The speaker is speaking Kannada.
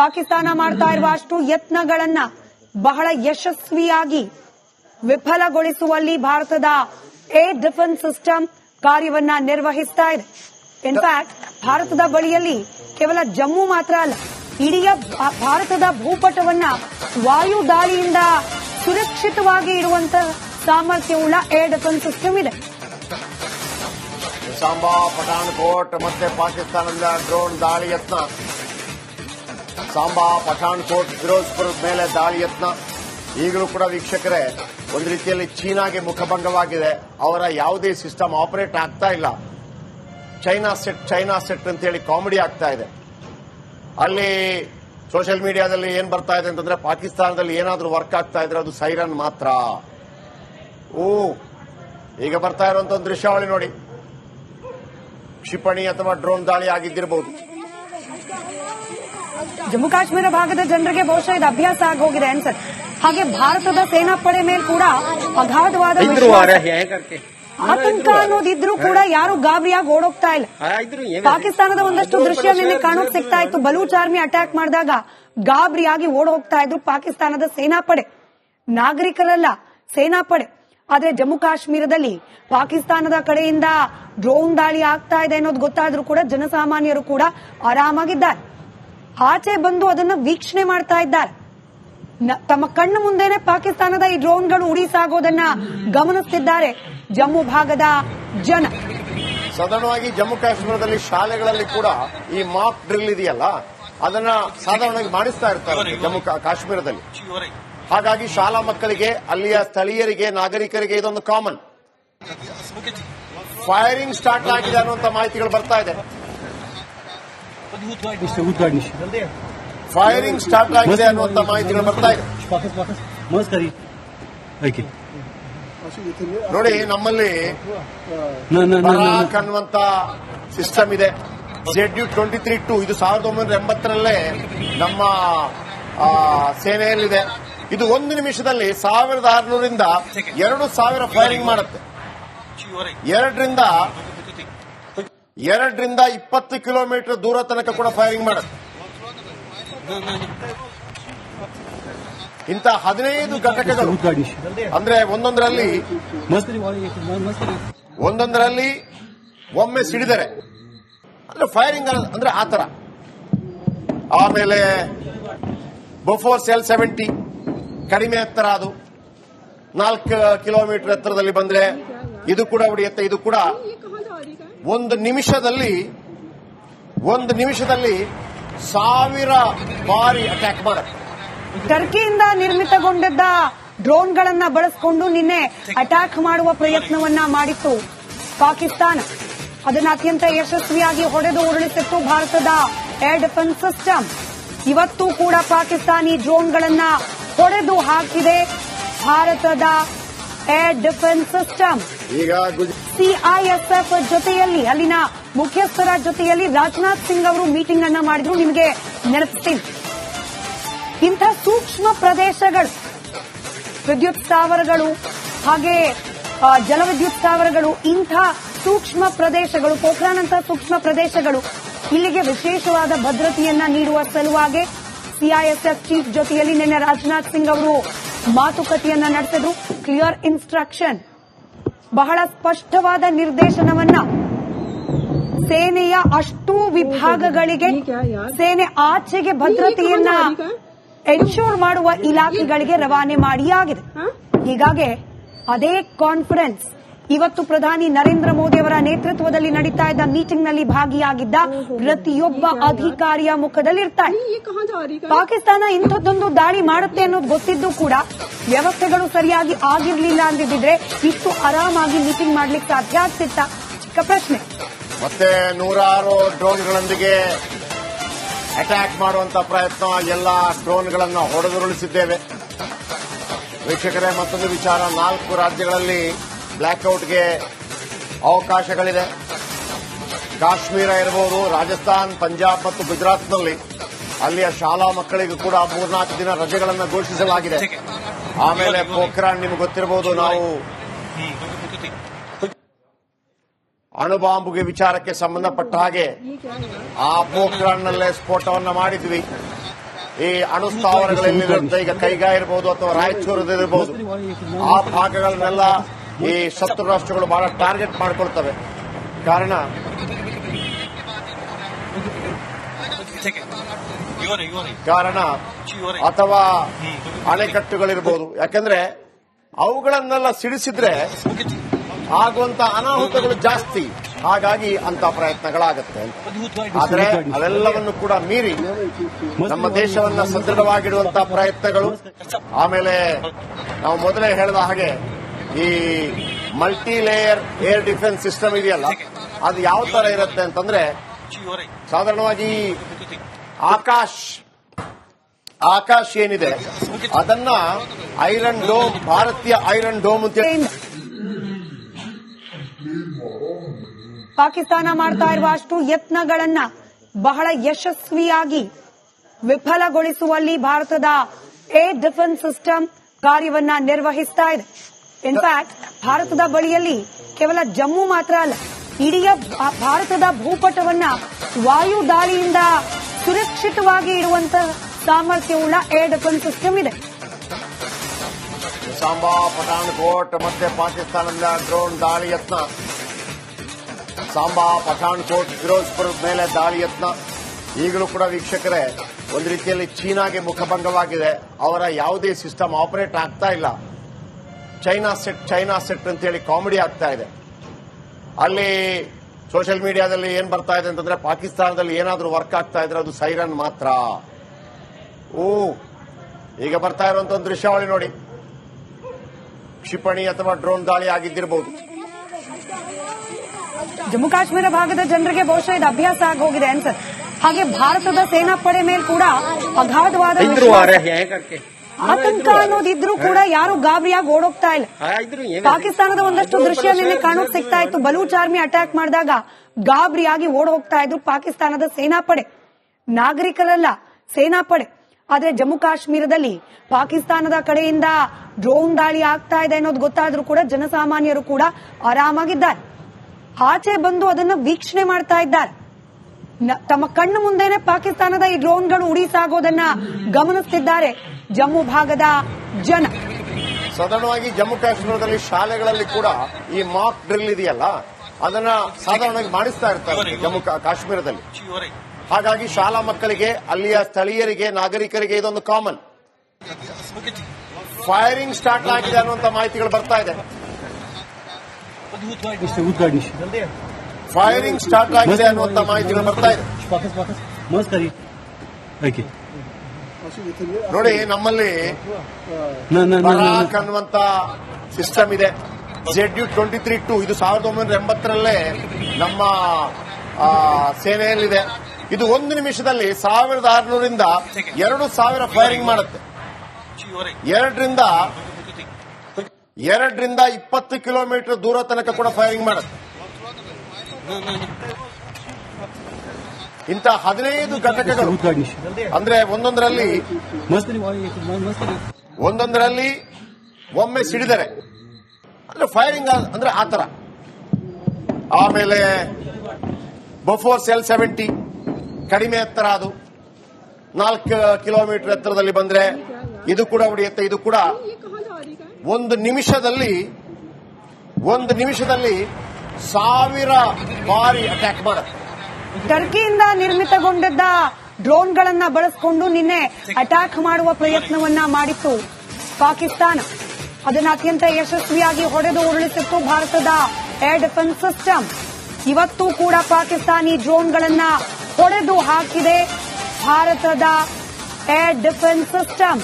ಪಾಕಿಸ್ತಾನ ಮಾಡ್ತಾ ಇರುವ ಅಷ್ಟು ಯತ್ನಗಳನ್ನ ಬಹಳ ಯಶಸ್ವಿಯಾಗಿ ವಿಫಲಗೊಳಿಸುವಲ್ಲಿ ಭಾರತದ ಏರ್ ಡಿಫೆನ್ಸ್ ಸಿಸ್ಟಮ್ ಕಾರ್ಯವನ್ನ ನಿರ್ವಹಿಸ್ತಾ ಇದೆ. ಇನ್ಫ್ಯಾಕ್ಟ್ ಭಾರತದ ಬಳಿಯಲ್ಲಿ ಕೇವಲ ಜಮ್ಮು ಮಾತ್ರ ಅಲ್ಲ, ಇಡೀ ಭಾರತದ ಭೂಪಟವನ್ನ ವಾಯು ದಾಳಿಯಿಂದ ಸುರಕ್ಷಿತವಾಗಿ ಇರುವಂತಹ ಸಾಮರ್ಥ್ಯವುಳ್ಳ ಏರ್ ಡಿಫೆನ್ಸ್ ಸಿಸ್ಟಮ್ ಇದೆ. ಸಾಂಬಾ ಪಠಾಣ್ಕೋಟ್ ಮತ್ತೆ ಪಾಕಿಸ್ತಾನದ ಡ್ರೋನ್ ದಾಳಿ ಸಾಂಬಾ, ಪಠಾಣ್ಕೋಟ್, ಫಿರೋಜ್ಪುರ ಮೇಲೆ ದಾಳಿ ಯತ್ನ. ಈಗಲೂ ಕೂಡ ವೀಕ್ಷಕರೇ, ಒಂದು ರೀತಿಯಲ್ಲಿ ಚೀನಾಗೆ ಮುಖಭಂಗವಾಗಿದೆ. ಅವರ ಯಾವುದೇ ಸಿಸ್ಟಮ್ ಆಪರೇಟ್ ಆಗ್ತಾ ಇಲ್ಲ. ಚೈನಾ ಸೆಟ್ ಚೈನಾ ಸೆಟ್ ಅಂತ ಹೇಳಿ ಕಾಮಿಡಿ ಆಗ್ತಾ ಇದೆ. ಅಲ್ಲಿ ಸೋಷಿಯಲ್ ಮೀಡಿಯಾದಲ್ಲಿ ಏನ್ ಬರ್ತಾ ಇದೆ ಅಂತಂದ್ರೆ ಪಾಕಿಸ್ತಾನದಲ್ಲಿ ಏನಾದರೂ ವರ್ಕ್ ಆಗ್ತಾ ಇದ್ರೆ ಅದು ಸೈರನ್ ಮಾತ್ರ. ಓ ಈಗ ಬರ್ತಾ ಇರುವಂತ ಒಂದು ದೃಶ್ಯಾವಳಿ ನೋಡಿ. ಕ್ಷಿಪಣಿ ಅಥವಾ ಡ್ರೋನ್ ದಾಳಿ ಆಗಿದ್ದಿರಬಹುದು ಜಮ್ಮು ಕಾಶ್ಮೀರ ಭಾಗದ ಜನರಿಗೆ ಬಹುಶಃ ಇದು ಅಭ್ಯಾಸ ಆಗೋಗಿದೆ ಅನ್ಸತ್ ಹಾಗೆ ಭಾರತದ ಸೇನಾಪಡೆ ಮೇಲೆ ಕೂಡ ಅಗಾಧವಾದ ಆತಂಕ ಅನ್ನೋದಿದ್ರು ಕೂಡ ಯಾರು ಗಾಬರಿಯಾಗಿ ಓಡೋಗ್ತಾ ಇಲ್ಲ. ಪಾಕಿಸ್ತಾನದ ಒಂದಷ್ಟು ದೃಶ್ಯ ನಿನ್ನೆ ಕಾಣೋಕ್ ಸಿಗ್ತಾ ಇತ್ತು. ಬಲೂಚ್ ಆರ್ಮಿ ಅಟ್ಯಾಕ್ ಮಾಡಿದಾಗ ಗಾಬರಿಯಾಗಿ ಓಡೋಗ್ತಾ ಇದ್ರು ಪಾಕಿಸ್ತಾನದ ಸೇನಾಪಡೆ. ನಾಗರಿಕರಲ್ಲ ಸೇನಾಪಡೆ. ಆದ್ರೆ ಜಮ್ಮು ಕಾಶ್ಮೀರದಲ್ಲಿ ಪಾಕಿಸ್ತಾನದ ಕಡೆಯಿಂದ ಡ್ರೋನ್ ದಾಳಿ ಆಗ್ತಾ ಇದೆ ಅನ್ನೋದು ಗೊತ್ತಾದ್ರೂ ಕೂಡ ಜನಸಾಮಾನ್ಯರು ಕೂಡ ಆರಾಮಾಗಿದ್ದಾರೆ. ಆಚೆ ಬಂದು ಅದನ್ನ ವೀಕ್ಷಣೆ ಮಾಡ್ತಾ ಇದ್ದಾರೆ. ತಮ್ಮ ಕಣ್ಣು ಮುಂದೆನೆ ಪಾಕಿಸ್ತಾನದ ಈ ಡ್ರೋನ್ಗಳು ಉಡಿಸಾಗೋದನ್ನ ಗಮನಿಸುತ್ತಿದ್ದಾರೆ ಜಮ್ಮು ಭಾಗದ ಜನ. ಸಾಧಾರಣವಾಗಿ ಜಮ್ಮು ಕಾಶ್ಮೀರದಲ್ಲಿ ಶಾಲೆಗಳಲ್ಲಿ ಕೂಡ ಈ ಮಾಕ್ ಡ್ರಿಲ್ ಇದೆಯಲ್ಲ, ಅದನ್ನ ಸಾಧಾರಣವಾಗಿ ಮಾಡಿಸ್ತಾ ಇರ್ತಾರೆ ಜಮ್ಮು ಕಾಶ್ಮೀರದಲ್ಲಿ. ಹಾಗಾಗಿ ಶಾಲಾ ಮಕ್ಕಳಿಗೆ, ಅಲ್ಲಿಯ ಸ್ಥಳೀಯರಿಗೆ, ನಾಗರಿಕರಿಗೆ ಇದೊಂದು ಕಾಮನ್. ಫೈರಿಂಗ್ ಸ್ಟಾರ್ಟ್ ಆಗಿದೆ ಅನ್ನುವಂತ ಮಾಹಿತಿಗಳು ಬರ್ತಾ ಇದೆ. ಫೈರಿಂಗ್ ಸ್ಟಾರ್ಟ್ ಆಗಿದೆ ಅನ್ನುವಂತ ಮಾಹಿತಿಗಳು ಬರ್ತಾ ಇದೆ. Peki. ನೋಡಿ ನಮ್ಮಲ್ಲಿ ಅನ್ನುವಂತ ಸಿಸ್ಟಮ್ ಇದೆ. Z U twenty three two ಇದು ಸಾವಿರದ ಒಂಬೈನೂರ ಎಂಬತ್ತರಲ್ಲೇ ನಮ್ಮ ಸೇನೆಯಲ್ಲಿದೆ. ಇದು ಒಂದು ನಿಮಿಷದಲ್ಲಿ ಸಾವಿರದ ಆರುನೂರಿಂದ ಎರಡು ಸಾವಿರ ಫೈರಿಂಗ್ ಮಾಡುತ್ತೆ. ಎರಡರಿಂದ ಎರಡರಿಂದ ಇಪ್ಪತ್ತು ಕಿಲೋಮೀಟರ್ ದೂರ ತನಕ ಕೂಡ ಫೈರಿಂಗ್ ಮಾಡುತ್ತೆ ಇಂತ ಹದಿನೈದು ಘಟಕಗಳು. ಅಂದ್ರೆ ಒಂದೊಂದರಲ್ಲಿ. ಒಂದೊಂದರಲ್ಲಿ ಒಮ್ಮೆ ಸಿಡಿದರೆ, ಅಂದ್ರೆ ಫೈರಿಂಗ್ ಅಂದ್ರೆ ಆತರ ಆಮೇಲೆ ಬಫೋರ್ ಸೆಲ್ ಸೆವೆಂಟಿ ಕಡಿಮೆ ಎತ್ತರ ಅದು ನಾಲ್ಕು ಕಿಲೋಮೀಟರ್ ಎತ್ತರದಲ್ಲಿ ಬಂದ್ರೆ ಇದು ಕೂಡ ಹೊಡೆಯುತ್ತೆ ಇದು ಕೂಡ ಒಂದು ನಿಮಿಷದಲ್ಲಿ ಒಂದು ನಿಮಿಷದಲ್ಲಿ ಸಾವಿರ ಬಾರಿ ಅಟ್ಯಾಕ್ ಮಾಡುತ್ತೆ. ಟರ್ಕಿಯಿಂದ ನಿರ್ಮಿತಗೊಂಡಿದ್ದ ಡ್ರೋನ್ಗಳನ್ನ ಬಳಸಿಕೊಂಡು ನಿನ್ನೆ ಅಟ್ಯಾಕ್ ಮಾಡುವ ಪ್ರಯತ್ನವನ್ನ ಮಾಡಿತ್ತು ಪಾಕಿಸ್ತಾನ. ಅದನ್ನ ಅತ್ಯಂತ ಯಶಸ್ವಿಯಾಗಿ ಹೊಡೆದು ಉರುಳಿಸಿತ್ತು ಭಾರತದ ಏರ್ ಡಿಫೆನ್ಸ್ ಸಿಸ್ಟಮ್ ಇವತ್ತು ಕೂಡ ಪಾಕಿಸ್ತಾನಿ ಡ್ರೋನ್ಗಳನ್ನ ಹೊಡೆದು ಹಾಕಿದೆ ಭಾರತದ ಏರ್ ಡಿಫೆನ್ಸ್ ಸಿಸ್ಟಮ್ ಈಗ ಸಿಐಎಸ್ಎಫ್ ಜೊತೆಯಲ್ಲಿ, ಅಲ್ಲಿನ ಮುಖ್ಯಸ್ಥರ ಜೊತೆಯಲ್ಲಿ ರಾಜನಾಥ್ ಸಿಂಗ್ ಅವರು ಮೀಟಿಂಗ್ ಅನ್ನ ಮಾಡಿದ್ರು. ನಿಮಗೆ ನೆನಪಿಸ್ತೀನಿ. ಇಂಥ ಸೂಕ್ಷ್ಮ ಪ್ರದೇಶಗಳು, ವಿದ್ಯುತ್ ಸ್ಥಾವರಗಳು, ಹಾಗೆ ಜಲವಿದ್ಯುತ್ ಸ್ಥಾವರಗಳು, ಇಂಥ ಸೂಕ್ಷ್ಮ ಪ್ರದೇಶಗಳು ಪೋಖ್ರಾನ್ ಸೂಕ್ಷ್ಮ ಪ್ರದೇಶಗಳು, ಇಲ್ಲಿಗೆ ವಿಶೇಷವಾದ ಭದ್ರತೆಯನ್ನ ನೀಡುವ ಸಲುವಾಗಿ ಸಿಐಎಸ್ಎಫ್ ಚೀಫ್ ಜೊತೆಯಲ್ಲಿ ನಿನ್ನೆ ರಾಜನಾಥ್ ಸಿಂಗ್ ಅವರು ಮಾತುಕತೆಯನ್ನ ನಡೆಸಿದ್ರು. ಕ್ಲಿಯರ್ ಇನ್ಸ್ಟ್ರಕ್ಷನ್ ಬಹಳ ಸ್ಪಷ್ಟವಾದ ನಿರ್ದೇಶನವನ್ನ ಸೇನೆಯ ಅಷ್ಟೂ ವಿಭಾಗಗಳಿಗೆ ಸೇನೆ ಆಚೆಗೆ ಭದ್ರತೆಯನ್ನ ಎನ್ಶೂರ್ ಮಾಡುವ ಇಲಾಖೆಗಳಿಗೆ ರವಾನೆ ಮಾಡಿಯಾಗಿದೆ. ಹೀಗಾಗಿ ಅದೇ ಕಾನ್ಫಿಡೆನ್ಸ್ ಇವತ್ತು ಪ್ರಧಾನಿ ನರೇಂದ್ರ ಮೋದಿ ಅವರ ನೇತೃತ್ವದಲ್ಲಿ ನಡೀತಾ ಇದ್ದ ಮೀಟಿಂಗ್ನಲ್ಲಿ ಭಾಗಿಯಾಗಿದ್ದ ಪ್ರತಿಯೊಬ್ಬ ಅಧಿಕಾರಿಯ ಮುಖದಲ್ಲಿರ್ತಾರೆ ಪಾಕಿಸ್ತಾನ ಇಂಥದ್ದೊಂದು ದಾಳಿ ಮಾಡುತ್ತೆ ಅನ್ನೋದು ಗೊತ್ತಿದ್ದು ಕೂಡ ವ್ಯವಸ್ಥೆಗಳು ಸರಿಯಾಗಿ ಆಗಿರ್ಲಿಲ್ಲ ಅಂದಿದ್ರೆ ಇಷ್ಟು ಆರಾಮಾಗಿ ಮೀಟಿಂಗ್ ಮಾಡ್ಲಿಕ್ಕೆ ಸಾಧ್ಯ ಆಗ್ತಿತ್ತ? ಚಿಕ್ಕ ಪ್ರಶ್ನೆ. ಮತ್ತೆ ನೂರಾರು ಡ್ರೋನ್ಗಳೊಂದಿಗೆ ಅಟ್ಯಾಕ್ ಮಾಡುವಂತ ಪ್ರಯತ್ನ ಎಲ್ಲ ಡ್ರೋನ್ಗಳನ್ನು ಹೊಡೆದುರುಳಿಸಿದ್ದೇವೆ. ವೀಕ್ಷಕರೇ ಮತ್ತೊಂದು ವಿಚಾರ. ನಾಲ್ಕು ರಾಜ್ಯಗಳಲ್ಲಿ ಬ್ಲ್ಯಾಕ್ಔಟ್ಗೆ ಅವಕಾಶಗಳಿದೆ. ಕಾಶ್ಮೀರ ಇರಬಹುದು ರಾಜಸ್ಥಾನ್, ಪಂಜಾಬ್ ಮತ್ತು ಗುಜರಾತ್ನಲ್ಲಿ ಅಲ್ಲಿಯ ಶಾಲಾ ಮಕ್ಕಳಿಗೂ ಕೂಡ ಮೂರ್ನಾಲ್ಕು ದಿನ ರಜೆಗಳನ್ನು ಘೋಷಿಸಲಾಗಿದೆ. ಆಮೇಲೆ ಪೋಖ್ರಾನ್ ನಿಮ್ಗೆ ಗೊತ್ತಿರಬಹುದು ನಾವು ಅಣುಬಾಂಬುಗೆ ವಿಚಾರಕ್ಕೆ ಸಂಬಂಧಪಟ್ಟ ಹಾಗೆ ಆ ಪೋಖ್ರಾನ್ನಲ್ಲೇ ಸ್ಫೋಟವನ್ನು ಮಾಡಿದ್ವಿ. ಈ ಅಣು ಸ್ಥಾವರಗಳಲ್ಲಿರುತ್ತೆ ಈಗ ಕೈಗಾ ಇರಬಹುದು ಅಥವಾ ರಾಯಚೂರದಿರಬಹುದು ಆ ಭಾಗಗಳನ್ನೆಲ್ಲ ಈ ಶತ್ರು ರಾಷ್ಟ್ರಗಳು ಬಹಳ ಟಾರ್ಗೆಟ್ ಮಾಡ್ಕೊಳ್ತವೆ. ಕಾರಣ? ಕಾರಣ? ಅಥವಾ ಅಣೆಕಟ್ಟುಗಳಿರ್ಬೋದು. ಯಾಕಂದ್ರೆ ಅವುಗಳನ್ನೆಲ್ಲ ಸಿಡಿಸಿದ್ರೆ ಆಗುವಂತ ಅನಾಹುತಗಳು ಜಾಸ್ತಿ. ಹಾಗಾಗಿ ಅಂತ ಪ್ರಯತ್ನಗಳಾಗುತ್ತೆ. ಆದರೆ ಅದೆಲ್ಲವನ್ನು ಕೂಡ ಮೀರಿ ನಮ್ಮ ದೇಶವನ್ನ ಸದೃಢವಾಗಿಡುವಂತಹ ಪ್ರಯತ್ನಗಳು. ಆಮೇಲೆ ನಾವು ಮೊದಲೇ ಹೇಳಿದ ಹಾಗೆ ಈ multi layer air defence system ಇದೆಯಲ್ಲ, ಅದು ಯಾವ ತರ ಇರುತ್ತೆ ಅಂತಂದ್ರೆ, ಸಾಧಾರಣವಾಗಿ ಆಕಾಶ್ ಆಕಾಶ್ ಏನಿದೆ? ಅದನ್ನ ಐರನ್ ಡೋಮ್ ಭಾರತೀಯ ಐರನ್ ಡೋಮ್ ಅಂತ ಪಾಕಿಸ್ತಾನ ಮಾಡ್ತಾ ಇರುವ ಅಷ್ಟು ಯತ್ನಗಳನ್ನ ಬಹಳ ಯಶಸ್ವಿಯಾಗಿ ವಿಫಲಗೊಳಿಸುವಲ್ಲಿ ಭಾರತದ ಏರ್ ಡಿಫೆನ್ಸ್ ಸಿಸ್ಟಮ್ ಕಾರ್ಯವನ್ನ ನಿರ್ವಹಿಸ್ತಾ ಇದೆ. ಇನ್ಫ್ಯಾಕ್ಟ್ ಭಾರತದ ಬಳಿಯಲ್ಲಿ ಕೇವಲ ಜಮ್ಮು ಮಾತ್ರ ಅಲ್ಲ, ಇಡೀ ಭಾರತದ ಭೂಪಟವನ್ನ ವಾಯು ದಾಳಿಯಿಂದ ಸುರಕ್ಷಿತವಾಗಿ ಇಡುವಂತ ಸಾಮರ್ಥ್ಯವುಳ್ಳ ಏರ್ ಡಿಫೆನ್ಸ್ ಸಿಸ್ಟಮ್ ಇದೆ. ಸಾಂಬಾ ಪಠಾಣ್ಕೋಟ್ ಮತ್ತೆ ಪಾಕಿಸ್ತಾನದ ಡ್ರೋನ್ ದಾಳಿ ಯತ್ನ. ಸಾಂಬಾ ಪಠಾಣ್ಕೋಟ್ ಫಿರೋಜ್ಪುರ ಮೇಲೆ ದಾಳಿ ಯತ್ನ. ಈಗಲೂ ಕೂಡ ವೀಕ್ಷಕರೇ, ಒಂದು ರೀತಿಯಲ್ಲಿ ಚೀನಾಗೆ ಮುಖಭಂಗವಾಗಿದೆ. ಅವರ ಯಾವುದೇ ಸಿಸ್ಟಮ್ ಆಪರೇಟ್ ಆಗ್ತಾ ಇಲ್ಲ. ಚೈನಾ ಸೆಟ್ ಚೈನಾ ಸೆಟ್ ಅಂತೇಳಿ ಕಾಮಿಡಿ ಆಗ್ತಾ ಇದೆ. ಅಲ್ಲಿ ಸೋಷಿಯಲ್ ಮೀಡಿಯಾದಲ್ಲಿ ಏನ್ ಬರ್ತಾ ಇದೆ ಅಂತಂದ್ರೆ ಪಾಕಿಸ್ತಾನದಲ್ಲಿ ಏನಾದರೂ ವರ್ಕ್ ಆಗ್ತಾ ಇದ್ರೆ ಅದು ಸೈರನ್ ಮಾತ್ರ. ಓ ಈಗ ಬರ್ತಾ ಇರುವಂತ ಒಂದು ದೃಶ್ಯಾವಳಿ ನೋಡಿ. ಕ್ಷಿಪಣಿ ಅಥವಾ ಡ್ರೋನ್ ದಾಳಿ ಆಗಿದ್ದಿರಬಹುದು ಜಮ್ಮು ಕಾಶ್ಮೀರ ಭಾಗದ ಜನರಿಗೆ ಬಹುಶಃ ಇದು ಅಭ್ಯಾಸ ಆಗಿ ಹೋಗಿದೆ ಅನ್ಸುತ್ತೆ. ಹಾಗೆ ಭಾರತದ ಸೇನಾಪಡೆ ಮೇಲೆ ಕೂಡ ಅಗಾಧವಾದ ಆತಂಕ ಅನ್ನೋದಿದ್ರು ಕೂಡ ಯಾರು ಗಾಬರಿಯಾಗಿ ಓಡೋಗ್ತಾ ಇಲ್ಲ. ಪಾಕಿಸ್ತಾನದ ಒಂದಷ್ಟು ದೃಶ್ಯ ನಿನ್ನೆ ಕಾಣೋಕ್ ಸಿಗ್ತಾ ಇತ್ತು. ಬಲೂಚ್ ಆರ್ಮಿ ಅಟ್ಯಾಕ್ ಮಾಡಿದಾಗ ಗಾಬರಿಯಾಗಿ ಓಡೋಗ್ತಾ ಹೋಗ್ತಾ ಇದ್ರು ಪಾಕಿಸ್ತಾನದ ಸೇನಾಪಡೆ. ನಾಗರಿಕರಲ್ಲ ಸೇನಾಪಡೆ. ಆದ್ರೆ ಜಮ್ಮು ಕಾಶ್ಮೀರದಲ್ಲಿ ಪಾಕಿಸ್ತಾನದ ಕಡೆಯಿಂದ ಡ್ರೋನ್ ದಾಳಿ ಆಗ್ತಾ ಇದೆ ಅನ್ನೋದು ಗೊತ್ತಾದ್ರೂ ಕೂಡ ಜನಸಾಮಾನ್ಯರು ಕೂಡ ಆರಾಮಾಗಿದ್ದಾರೆ. ಆಚೆ ಬಂದು ಅದನ್ನ ವೀಕ್ಷಣೆ ಮಾಡ್ತಾ ಇದ್ದಾರೆ. ತಮ್ಮ ಕಣ್ಣು ಮುಂದೆನೆ ಪಾಕಿಸ್ತಾನದ ಈ ಡ್ರೋನ್ಗಳು ಉಡಿಸಾಗೋದನ್ನ ಗಮನಿಸುತ್ತಿದ್ದಾರೆ ಜಮ್ಮು ಭಾಗದ ಜನ. ಸಾಧಾರಣವಾಗಿ ಜಮ್ಮು ಕಾಶ್ಮೀರದಲ್ಲಿ ಶಾಲೆಗಳಲ್ಲಿ ಕೂಡ ಈ ಮಾಕ್ ಡ್ರಿಲ್ ಇದೆಯಲ್ಲ ಅದನ್ನ ಸಾಧಾರಣವಾಗಿ ಮಾಡಿಸ್ತಾ ಇರ್ತಾರೆ ಜಮ್ಮು ಕಾಶ್ಮೀರದಲ್ಲಿ. ಹಾಗಾಗಿ ಶಾಲಾ ಮಕ್ಕಳಿಗೆ ಅಲ್ಲಿಯ ಸ್ಥಳೀಯರಿಗೆ ನಾಗರಿಕರಿಗೆ ಇದೊಂದು ಕಾಮನ್ ಫೈರಿಂಗ್ ಸ್ಟಾರ್ಟ್ ಆಗಿದೆ ಅನ್ನುವಂತ ಮಾಹಿತಿಗಳು ಬರ್ತಾ ಇದೆ. ಫೈರಿಂಗ್ ಸ್ಟಾರ್ಟ್ ಆಗಿದೆ ಅನ್ನುವಂತ ಮಾಹಿತಿಗಳು ಬರ್ತಾ ಇದೆ. ನೋಡಿ ನಮ್ಮಲ್ಲಿ. ಅನ್ನುವಂತ ಸಿಸ್ಟಮ್ ಇದೆ. Z U twenty three two ಇದು ಸಾವಿರದ ಒಂಬೈನೂರ ಎಂಬತ್ತರಲ್ಲೇ ನಮ್ಮ ಸೇನೆಯಲ್ಲಿದೆ ಇದು ಒಂದು ನಿಮಿಷದಲ್ಲಿ ಸಾವಿರದ ಆರುನೂರಿಂದ ಎರಡು ಸಾವಿರ ಫೈರಿಂಗ್ ಮಾಡುತ್ತೆ. ಎರಡರಿಂದ ಎರಡರಿಂದ ಇಪ್ಪತ್ತು ಕಿಲೋಮೀಟರ್ ದೂರ ತನಕ ಕೂಡ ಫೈರಿಂಗ್ ಮಾಡುತ್ತೆ. ಇಂಥ ಹದಿನೈದು. ಘಟಕಗಳು. ಅಂದ್ರೆ ಒಂದೊಂದರಲ್ಲಿ. ಒಂದೊಂದರಲ್ಲಿ ಒಮ್ಮೆ ಸಿಡಿದರೆ, ಅಂದ್ರೆ ಫೈರಿಂಗ್ ಅಂದ್ರೆ ಆತರ ಆಮೇಲೆ ಬಫೋರ್ ಸೆಲ್ ಸೆವೆಂಟಿ ಕಡಿಮೆ ಎತ್ತರ ಅದು ನಾಲ್ಕು ಕಿಲೋಮೀಟರ್ ಎತ್ತರದಲ್ಲಿ ಬಂದ್ರೆ ಇದು ಕೂಡ ಹೊಡೆಯುತ್ತೆ ಇದು ಕೂಡ ಒಂದು ನಿಮಿಷದಲ್ಲಿ ಒಂದು ನಿಮಿಷದಲ್ಲಿ ಸಾವಿರ ಬಾರಿ ಅಟ್ಯಾಕ್ ಮಾಡುತ್ತೆ ಟರ್ಕಿಯಿಂದ ನಿರ್ಮಿತಗೊಂಡಿದ್ದ ಡ್ರೋನ್ಗಳನ್ನ ಬಳಸಿಕೊಂಡು ನಿನ್ನೆ ಅಟ್ಯಾಕ್ ಮಾಡುವ ಪ್ರಯತ್ನವನ್ನ ಮಾಡಿತ್ತು. ಪಾಕಿಸ್ತಾನ ಅದನ್ನ ಅತ್ಯಂತ ಯಶಸ್ವಿಯಾಗಿ ಹೊಡೆದು ಉರುಳಿಸಿತ್ತು ಭಾರತದ ಏರ್ ಡಿಫೆನ್ಸ್ ಸಿಸ್ಟಮ್. ಇವತ್ತು ಕೂಡ ಪಾಕಿಸ್ತಾನಿ ಡ್ರೋನ್ಗಳನ್ನ ಹೊಡೆದು ಹಾಕಿದೆ ಭಾರತದ ಏರ್ ಡಿಫೆನ್ಸ್ ಸಿಸ್ಟಮ್.